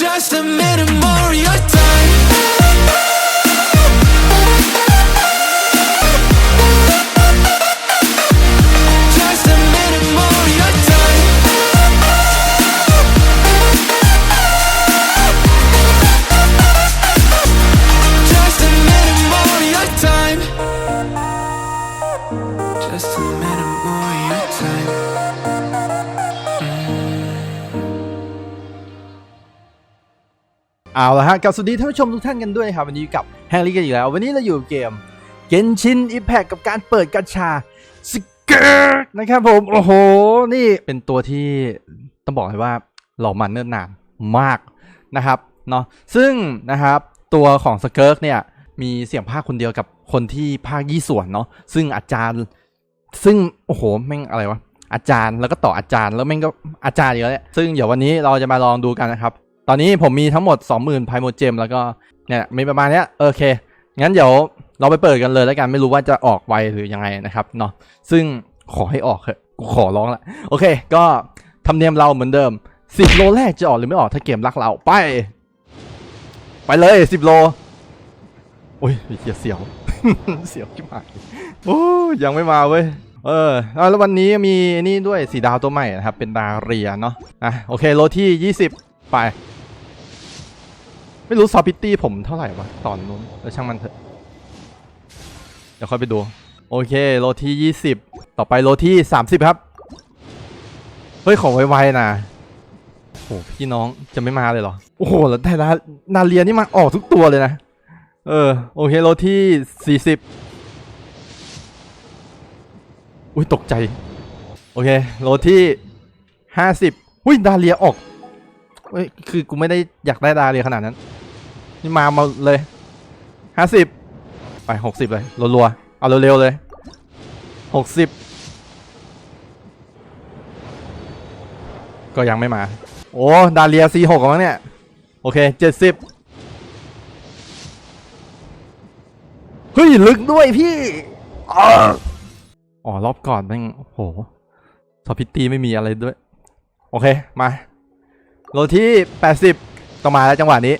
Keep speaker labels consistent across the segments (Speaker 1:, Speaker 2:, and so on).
Speaker 1: Just a minute more your time.
Speaker 2: เอาละฮะกับสวัสดีท่านผู้ชมทุกท่านกันด้วยครับ วันนี้กับแฮร์รี่กันอีกแล้ว วันนี้เราอยู่เกม Genshin Impact กับการเปิดกัญชาสเกิร์ตนะครับผม โอ้โห นี่เป็นตัวที่ต้องบอกเลยว่าหล่อมันเนิ่นนานมากนะครับเนาะซึ่งนะครับตัวของสเกิร์ตเนี่ยมีเสียงภาคคนเดียวกับคนที่ภาคยี่ส่วนเนาะซึ่งอาจารย์ ซึ่งโอ้โหแม่งอะไรวะอาจารย์แล้วก็ต่ออาจารย์แล้วแม่งก็อาจารย์เยอะเลยซึ่งเดี๋ยววันนี้เราจะมาลองดูกันนะครับ ตอนนี้ผมมีทั้งหมด 20,000ไพโมเจมแล้วก็เนี่ยมีประมาณเนี้ยโอเค งั้นเดี๋ยวเราไปเปิดกันเลยแล้วกันไม่รู้ว่าจะออกไวหรือยังไงนะครับเนาะซึ่งขอให้ออกเถอะกูขอร้องละโอเค ก็ทำเนียมเราเหมือนเดิม 10 โลแรกจะออกหรือไม่ออกถ้าเกมรักเราไป ไปเลย 10 โลโอ้ยเสียเสียว เสียวชิบหายโอ้ยยังไม่มาเว้ยเออแล้ววันนี้มีนี่ด้วยสีดาวตัวใหม่นะครับ เป็นดาเรียเนาะอะโอเคโลที่ 20 ไป ไม่รู้ซอฟพิตตี้ผมเท่าไหร่วะตอนนู้นแล้วช่างมันเถอะ เดี๋ยวค่อยไปดู โอเค โลที่ 20 ต่อไปโลที่ 30 ครับ เฮ้ย ขอไวๆนะโอ้โหพี่น้องจะไม่มาเลยเหรอ โอ้โห แล้วแต่ละนาเรียนี่มาออกทุกตัวเลยนะ เออ โอเค โลที่ 40 อุ้ยตกใจ โอเค โลที่50อุ้ยดาเลียออกเฮ้ยคือกูไม่ได้อยากได้ดาเรียขนาดนั้น นี่มามาเลยห้าสิบไปหกสิบเลยรัวๆเอาเร็วๆเลยหกสิบก็ยังไม่มา โอ้ดาเลียซีหกมั้งเนี่ย โอเคเจ็ดสิบเฮ้ย ลึกด้วยพี่ อ๋อ รอบก่อนแม่งโอ้โหสพิตตี้ไม่มีอะไรด้วย โอเค มาโลที่80ต้องมาแล้วจังหวะนี้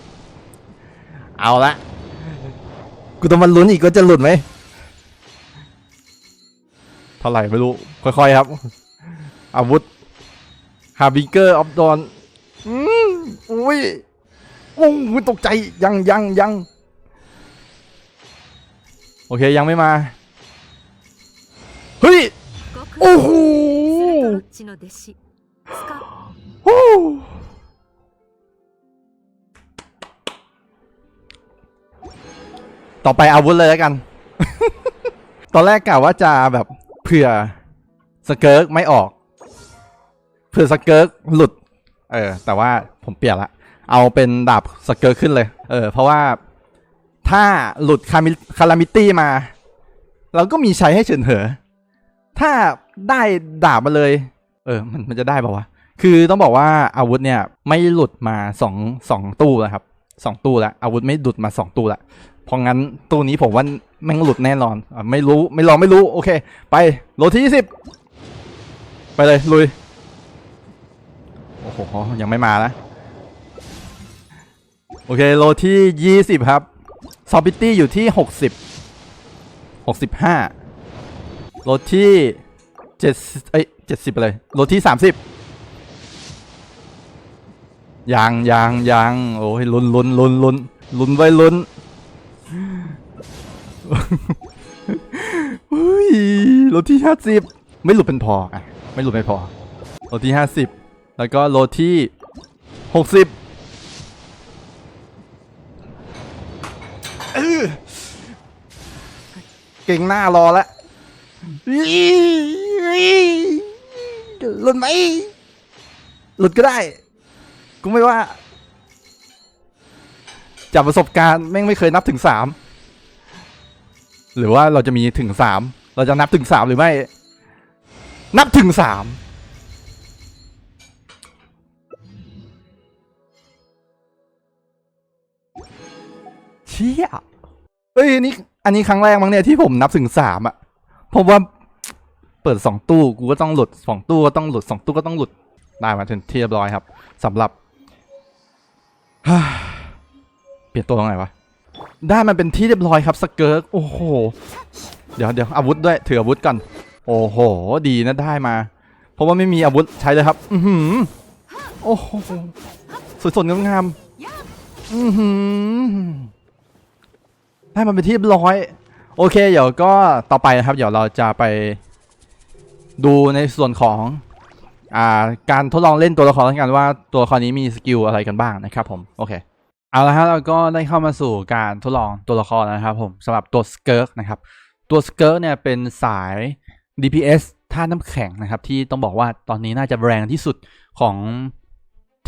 Speaker 2: เอาละ กูต้องมาลุ้นอีกว่าจะหลุดไหม เท่าไหร่ไม่รู้ ค่อยๆครับ อาวุธฮาร์บิเกอร์ออฟดอนอืมอุ้ยโอ้ยตกใจยังยังยังโอเคยังไม่มา เฮ้ย โอ้โห ต่อไปอาวุธเลยแล้วกัน ตอนแรกกะว่าจะแบบเผื่อสเกิร์กไม่ออก เผื่อสเกิร์กหลุด เออ แต่ว่าผมเปลี่ยนละ เอาเป็นดาบสเกิร์กขึ้นเลย เออ เพราะว่าถ้าหลุดคามิคารามิตี้มา เราก็มีใช้ให้เฉินเหอ ถ้าได้ดาบมาเลย เออ มันมันจะได้ป่าวะ คือต้องบอกว่าอาวุธเนี่ย ไม่หลุดมาสองสองตู้แล้วครับสองตู้ล้วอาวุธไม่หลุดมาสองตู้ล้ว เพราะงั้นตู้นี้ผมว่าแม่งหลุดแน่นอนอไม่รู้ไม่ลองไม่รู้ โอเค ไปโลที่ยี่สิบไปเลย ลุย โอ้โห ยังไม่มานะ โอเค โลที่ยี่สิบครับซอบิตี้อยู่ที่หกสิบหกสิบห้าโลที่เจ็ดเอ้ยเจ็ดสิบเลย โลที่สามสิบยังยังยังโอ้ยลุ้นลุ้นลุ้นลุ้นลุ้นไว้ลุ้น เฮ้ยโลที่ห้าสิบไม่หลุดเป็นพออะไม่หลุดไม่พอโลที่ห้าสิบแล้วก็โลที่หกสิบเก่งหน้ารอแล้วหลุดไหมหลุดก็ได้ กูไม่ว่าจากประสบการณ์แม่งไม่เคยนับถึงสาม หรือว่าเราจะมีถึงสามเราจะนับถึงสามหรือไม่ นับถึงสามเชี่ยเอ้ยนี่อันนี้ครั้งแรกมั้งเนี่ยที่ผมนับถึงสามอะเพราะว่าเปิดสองตู้กูก็ต้องหลุดสองตู้ก็ต้องหลุดสองตู้ก็ต้องหลุดได้มาถึงที่เรียบร้อยครับสำหรับเปลี่ยนตัวตรงไหนวะ ได้มันเป็นที่เรียบร้อยครับสเกิร์กโอ้โห เดี๋ยวเดี๋ยวอาวุธด้วยถืออาวุธก่อน โอ้โห ดีนะได้มา เพราะว่าไม่มีอาวุธใช้เลยครับ อือหือโอ้โหสวยสดงดงามอือหือได้มันเป็นที่เรียบร้อย โอเค เดี๋ยวก็ต่อไปนะครับ เดี๋ยวเราจะไปดูในส่วนของอ่าการทดลองเล่นตัวละครแล้วกันว่าตัวละครนี้มีสกิลอะไรกันบ้างนะครับผม โอเค เอาละฮะเราก็ได้เข้ามาสู่การทดลองตัวละครนะครับผมสำหรับตัวสเกิร์กนะครับ ตัวสเกิร์กเนี่ยเป็นสาย DPS ท่าน้ำแข็งนะครับ ที่ต้องบอกว่าตอนนี้น่าจะแรงที่สุดของ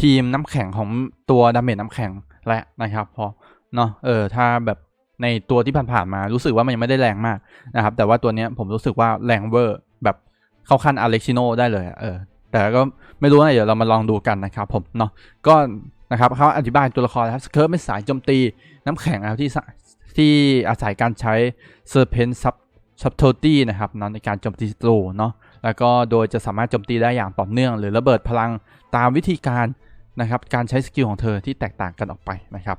Speaker 2: ทีมน้ำแข็งของตัวดาเมจน้ำแข็งและนะครับพราะเนาะเออถ้าแบบในตัวที่ผ่านๆมารู้สึกว่ามันยังไม่ได้แรงมากนะครับ แต่ว่าตัวเนี้ยผมรู้สึกว่าแรงเวอร์แบบเข้าขั้นอเล็กซิโนได้เลยเออแต่ก็ไม่รู้นะเดี๋ยวเรามาลองดูกันนะครับผมเนาะก็ นะครับเขาอธิบายตัวละครนะครับสเคิร์ฟเป็นสายโจมตีน้ำแข็งนะครับที่ที่อาศัยการใช้ Serpent Sub Subtlety นะครับเนะในการโจมตีศัตรูเนาะแล้วก็โดยจะสามารถโจมตีได้อย่างต่อเนื่อง หรือระเบิดพลังตามวิธีการนะครับการใช้สกิลของเธอที่แตกต่างกันออกไปนะครับ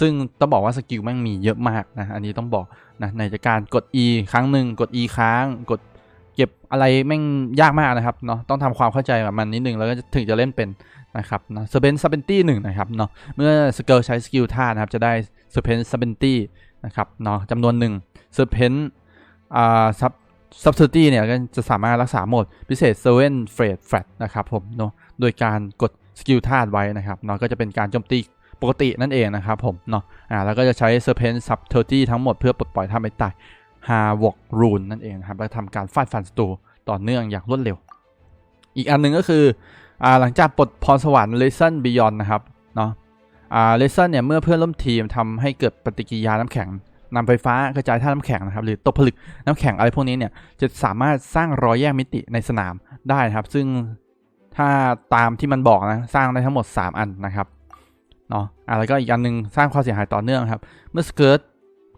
Speaker 2: ซึ่งต้องบอกว่าสกิลแม่งมีเยอะมากนะอันนี้ต้องบอกนะในการกด E ครั้งหนึ่งกด E ค้างกดเก็บอะไรแม่งยากมากนะครับเนาะต้องทำความเข้าใจกับมันนิดนึงแล้วก็ถึงจะเล่นเป็น นะครับนะเซอร์เพนซับเบนตี้หนึ่งนะครับเนาะเมื่อสเกิลใช้สกิลท่านะครับจะได้เซอร์เพนซับเบนตี้นะครับเนาะจำนวนหนึ่งเซอร์เพนอ่าซับซับเทอร์ตี้เนี่ยก็จะสามารถรักษาโหมดพิเศษเซเว่นเฟรดแฟตนะครับผมเนาะโดยการกดสกิลท่าไว้นะครับเนาะก็จะเป็นการโจมตีปกตินั่นเองนะครับผมเนาะอ่าแล้วก็จะใช้เซอร์เพนซับเทอร์ตี้ทั้งหมดเพื่อปลดปล่อยท่าไม่ตายฮาวอกรูนนั่นเองนะครับแล้วทำการฟาดฟันศัตรูต่อเนื่องอย่างรวดเร็ว อีกอันหนึ่งก็คือหลังจากปลดพรสวรรค์ Lesson Beyond นะครับเนาะอ่า Lesson เนี่ยเมื่อเพื่อนร่วมทีมทำให้เกิดปฏิกิริยาน้ำแข็งนำไฟฟ้ากระจายท่าน้ำแข็งนะครับหรือตกผลึกน้ำแข็งอะไรพวกนี้เนี่ยจะสามารถสร้างรอยแยกมิติในสนามได้นะครับ ซึ่งถ้าตามที่มันบอกนะสร้างได้ทั้งหมด 3 อันนะครับเนาะอ่าแล้วก็อีกอันหนึงสร้างความเสียหายต่อเนื่องครับ เมื่อสเกิร์ต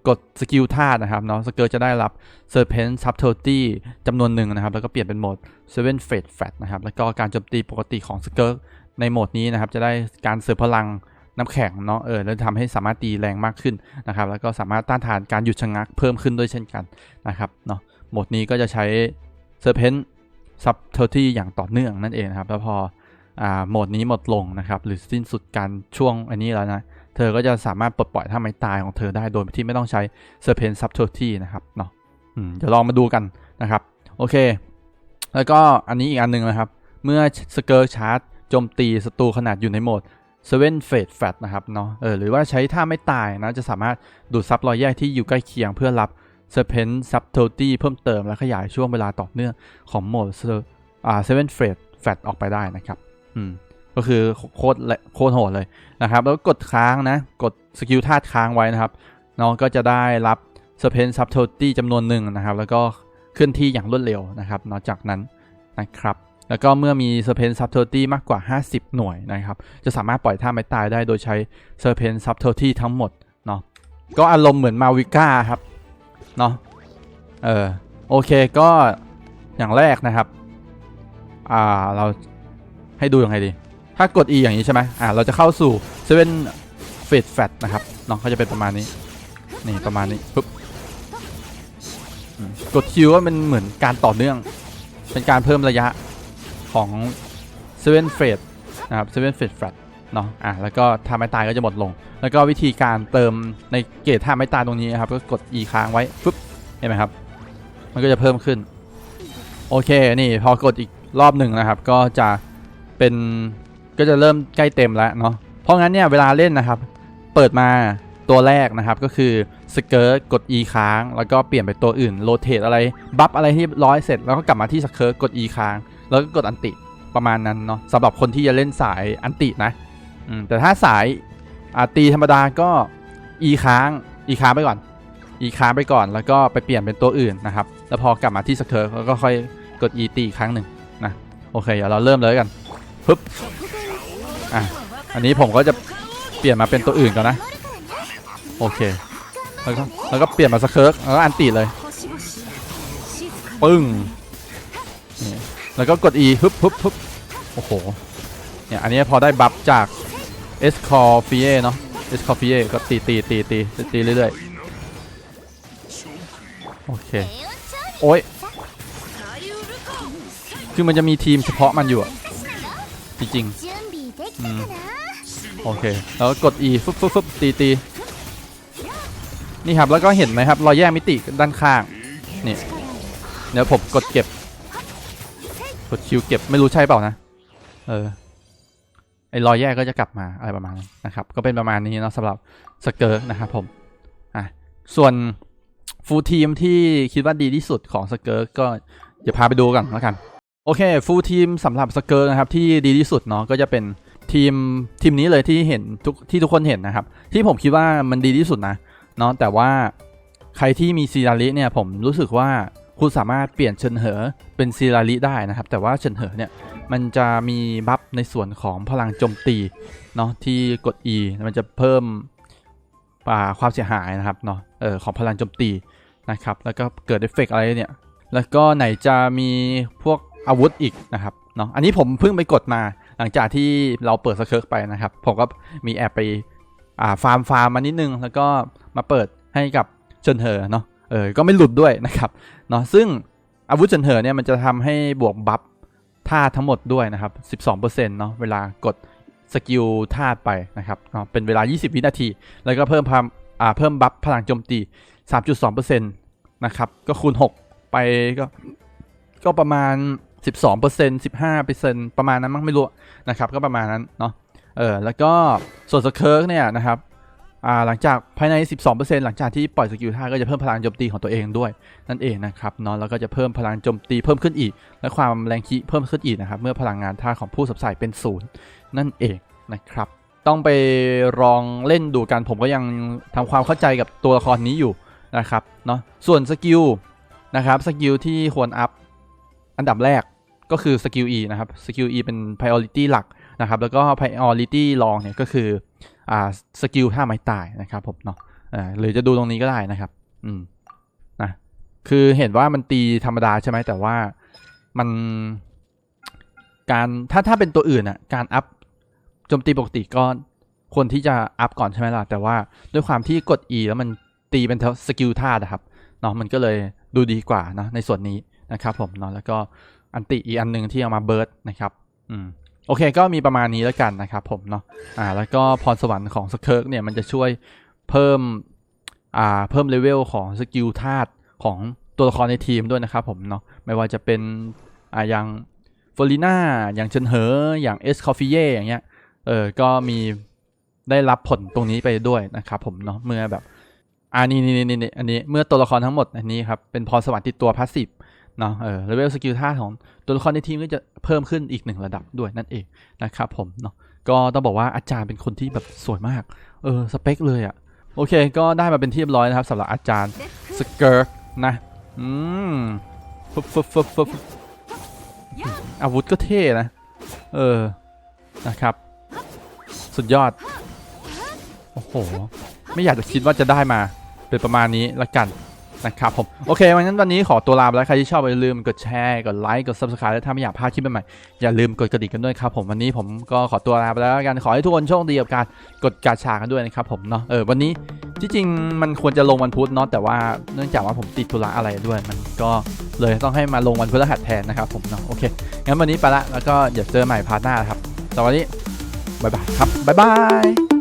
Speaker 2: กดสกิลธาตุนะครับเนาะสเกิร์ตจะได้รับ Serpent Subtlety จำนวนหนึ่งนะครับ แล้วก็เปลี่ยนเป็นโหมด Seven Fate Fat นะครับ แล้วก็การโจมตีปกติของสเกิร์ตในโหมดนี้นะครับ จะได้การเสริมพลังน้ำแข็งเนาะเออแล้วทำให้สามารถตีแรงมากขึ้นนะครับ แล้วก็สามารถต้านทานการหยุดชะงักเพิ่มขึ้นด้วยเช่นกันนะครับเนาะโหมดนี้ก็จะใช้ Serpent Subtlety อย่างต่อเนื่องนั่นเองนะครับแล้วพอโหมดนี้หมดลงนะครับ หรือสิ้นสุดการช่วงอันนี้แล้วนะ เธอก็จะสามารถปลดปล่อยท่าไม้ตายของเธอได้โดยที่ไม่ต้องใช้ Serpent Subtlety นะครับเนาะเดี๋ยวลองมาดูกันนะครับ โอเค แล้วก็อันนี้อีกอันหนึงนะครับ เมื่อสเกิร์ชาร์จโจมตีศัตรูขนาดอยู่ในโหมด Seven Fate Fat นะครับเนาะเออหรือว่าใช้ท่าไม่ตายนะ จะสามารถดูดซับรอยแยกที่อยู่ใกล้เคียงเพื่อรับ Serpent Subtlety เพิ่มเติมและขยายช่วงเวลาต่อเนื่องของโหมด Ser- อ่า Seven Fate Fat ออกไปได้นะครับ อืม ก็คือโคตรและโคตรโหดเลยนะครับ แล้วกดค้างนะ กดสกิลธาตุค้างไว้นะครับ น้องก็จะได้รับ Serpent Subtlety จำนวนหนึ่งนะครับ แล้วก็เคลื่อนที่อย่างรวดเร็วนะครับ นอกจากนั้นนะครับ แล้วก็เมื่อมี Serpent Subtlety มากกว่า 50 หน่วยนะครับ จะสามารถปล่อยท่าไม้ตายได้โดยใช้ Serpent Subtlety ทั้งหมดเนาะ ก็อารมณ์เหมือนมาวิก้าครับ เนาะ เออ โอเค ก็อย่างแรกนะครับ อ่า เราให้ดูยังไงดี ถ้ากด E อย่างนี้ใช่ไหมอ่าเราจะเข้าสู่ Seven Fate Fat นะครับเนาะก็จะเป็นประมาณนี้ นี่ประมาณนี้ปุ๊บกด Q ว่ามันเหมือนการต่อเนื่อง เป็นการเพิ่มระยะของ Seven Fate นะครับ Seven Fate Fat เนาะอ่าแล้วก็ท่าไม้ตายก็จะหมดลง แล้วก็วิธีการเติมในเกจท่าไม้ตายตรงนี้นะครับ ก็กด E ค้างไว้ปุ๊บเห็นไหมครับ มันก็จะเพิ่มขึ้น โอเค นี่พอกดอีกรอบหนึ่งนะครับ ก็จะเป็น ก็จะเริ่มใกล้เต็มแล้วเนาะเพราะงั้นเนี่ยเวลาเล่นนะครับ เปิดมาตัวแรกนะครับก็คือสเกิร์ตกด E ค้าง แล้วก็เปลี่ยนไปตัวอื่นโรเตทอะไรบัฟอะไรที่ร้อยเสร็จแล้วก็กลับมาที่สเกิร์ตกด E ค้าง แล้วก็กดอันติประมาณนั้นเนาะสำหรับคนที่จะเล่นสายอันตินะแต่ถ้าสายาตีธรรมดาก็ E ค้าง E ค้างไปก่อน E ค้างไปก่อน แล้วก็ไปเปลี่ยนเป็นตัวอื่นนะครับแล้วพอกลับมาที่สเกิร์ตแล้วก็ค่อยกด E ตีอีกครั้งหนึ่งนะโอเคเดี๋ยวเราเริ่มเลยกันปึ๊บ อะอันนี้ผมก็จะเปลี่ยนมาเป็นตัวอื่นก่อนนะ โอเค แล้วก็แล้วก็เปลี่ยนมาสเคิร์กแล้วก็อันติเลย ปึ้งนี่แล้วก็กด E ฮึบฮึบฮึบโอ้โห เนี่ย อันนี้พอได้บัฟจากเอสคอฟิเอเนาะเอสคอฟิเอก็ตีตีตีตีตีเรื่อยๆ โอเค โอ้ยคือมันจะมีทีมเฉพาะมันอยู่อะจริง โอเค แล้วกด E ฟึบฟึบฟึบตีตีนี่ครับ แล้วก็เห็นไหมครับรอยแยกมิติด้านข้าง นี่ เดี๋ยวผมกดเก็บ กดคิวเก็บไม่รู้ใช่เปล่านะ เออ ไอรอยแยกก็จะกลับมาอะไรประมาณนั้นะครับ ก็เป็นประมาณนี้เนาะสำหรับสเกอร์นะครับผม อะ ส่วนฟูลทีมที่คิดว่าดีที่สุดของสเกอร์ก็เดี๋พาไปดูกันแล้วกัน โอเคฟูลทีมสำหรับสเกอร์นะครับที่ดีที่สุดเนาะก็จะเป็น ทีมทีมนี้เลยที่เห็นทุกที่ทุกคนเห็นนะครับ ที่ผมคิดว่ามันดีที่สุดนะเนาะแต่ว่าใครที่มีซีราริเนี่ยผมรู้สึกว่าคุณสามารถเปลี่ยนเฉินเหอเป็นซีราริได้นะครับ แต่ว่าเฉินเหอเนี่ยมันจะมีบัฟในส่วนของพลังโจมตีเนาะที่กด E มันจะเพิ่มอ่าความเสียหายนะครับเนาะเออของพลังโจมตีนะครับแล้วก็เกิดเอฟเฟกต์อะไรเนี่ยแล้วก็ไหนจะมีพวกอาวุธอีกนะครับเนาะอันนี้ผมเพิ่งไปกดมา หลังจากที่เราเปิดสเคิร์กไปนะครับ ผมก็มีแอบไปอ่าฟาร์มฟาร์มมานิดนึง แล้วก็มาเปิดให้กับเฉินเหอเนาะเออก็ไม่หลุดด้วยนะครับเนาะซึ่งอาวุธเฉินเหอเนี่ยมันจะทำให้บวกบัฟท่าทั้งหมดด้วยนะครับ 12%เนาะเวลากดสกิลท่าไปนะครับเนาะเป็นเวลา 20 วินาที แล้วก็เพิ่มพามอ่าเพิ่มบัฟพลังโจมตี 3.2%นะครับ ก็คูณ 6 ไปก็ก็ประมาณ 12% 15%ปอร์เซ็นต์ประมาณนั้นมั้งไม่รู้นะครับ ก็ประมาณนั้นเนาะเออแล้วก็ส่วนสเคิร์กเนี่ยนะครับอ่าหลังจากภายใน 12%หลังจากที่ปล่อยสกิลท่าก็จะเพิ่มพลังโจมตีของตัวเองด้วย นั่นเองนะครับเนาะแล้วก็จะเพิ่มพลังโจมตีเพิ่มขึ้นอีก และความแรงคีเพิ่มขึ้นอีกนะครับ เมื่อพลังงานท่าของผู้สับสายเป็นศูนย์นั่นเองนะครับ ต้องไปลองเล่นดูกันผมก็ยังทำความเข้าใจกับตัวละครนี้อยู่นะครับเนาะส่วนสกิลนะครับสกิลที่ควรอัพอันดับแรก ก็คือสกิล E นะครับสกิล E เป็น priority หลักนะครับ แล้วก็ priority รองเนี่ยก็คืออ่าสกิลท่าไม้ตายนะครับผมเนาะอ่าหรือจะดูตรงนี้ก็ได้นะครับ อืมนะคือเห็นว่ามันตีธรรมดาใช่ไหมแต่ว่ามันการถ้าถ้าเป็นตัวอื่นอะการอัพโจมตีปกติก็ควรที่จะอัพก่อนใช่ไหมล่ะ แต่ว่าด้วยความที่กด E แล้วมันตีเป็นสกิลท่านะครับเนาะมันก็เลยดูดีกว่านะในส่วนนี้นะครับผมเนาะแล้วก็ อันติอีกอันหนึ่งที่เอามาเบิร์ดนะครับ อืมโอเคก็มีประมาณนี้แล้วกันนะครับผมเนาะอ่าแล้วก็พรสวรรค์ของสเคิร์กเนี่ยมันจะช่วยเพิ่มอ่าเพิ่มเลเวลของสกิลธาตุของตัวละครในทีมด้วยนะครับผมเนาะไม่ว่าจะเป็นอ่าอย่างเฟอร์ลิน่าอย่างเชนเหออย่างเอสคอฟฟิเย่อย่างเงี้ยเออก็มีได้รับผลตรงนี้ไปด้วยนะครับผมเนาะเมื่อแบบอ่านี่นี่นี่นี่อันนี้เมื่อตัวละครทั้งหมดอันนี้ครับเป็นพรสวรรค์ติดตัวพาสซีฟ เนาะเออเลเวลสกิลท่าของตัวละครในทีมก็จะเพิ่มขึ้นอีกหนึ่งระดับด้วยนั่นเองนะครับผมเนาะก็ต้องบอกว่าอาจารย์เป็นคนที่แบบสวยมาก เออ สเปคเลยอะ่ะ โอเค ก็ได้มาเป็นที่เรียบร้อยนะครับสำหรับอาจารย์สเกิร์กนะ อืมฟึบฟึบฟึบฟึบอาวุธก็เท่นะ เออ นะครับ สุดยอด โอ้โห ไม่อยากจะคิดว่าจะได้มา เป็นประมาณนี้ละกัน นะครับผมโอเควันนั้นวันนี้ขอตัวลาไปแล้วใครที่ชอบอย่าลืมกดแชร์กดไลค์กด subscribe และถ้าไม่อยากพลาดคลิปใหม่ๆอย่าลืมกดกระดิ่งกันด้วยครับผมวันนี้ผมก็ขอตัวลาไปแล้วกันขอให้ทุกคนโชคดีกับการกดกาชากันด้วยนะครับผมเนาะเออวันนี้ที่จริงมันควรจะลงวันพุธเนาะแต่ว่าเนื่องจากว่าผมติดธุระอะไรด้วย มันก็เลยต้องให้มาลงวันพฤหัสแทนนะครับผมเนาะโอเคงั้นวันนี้ไปละแล้วก็เดี๋ยวเจอใหม่พาร์ทหน้าครับสวัสดีบ๊ายบายครับบ๊ายบาย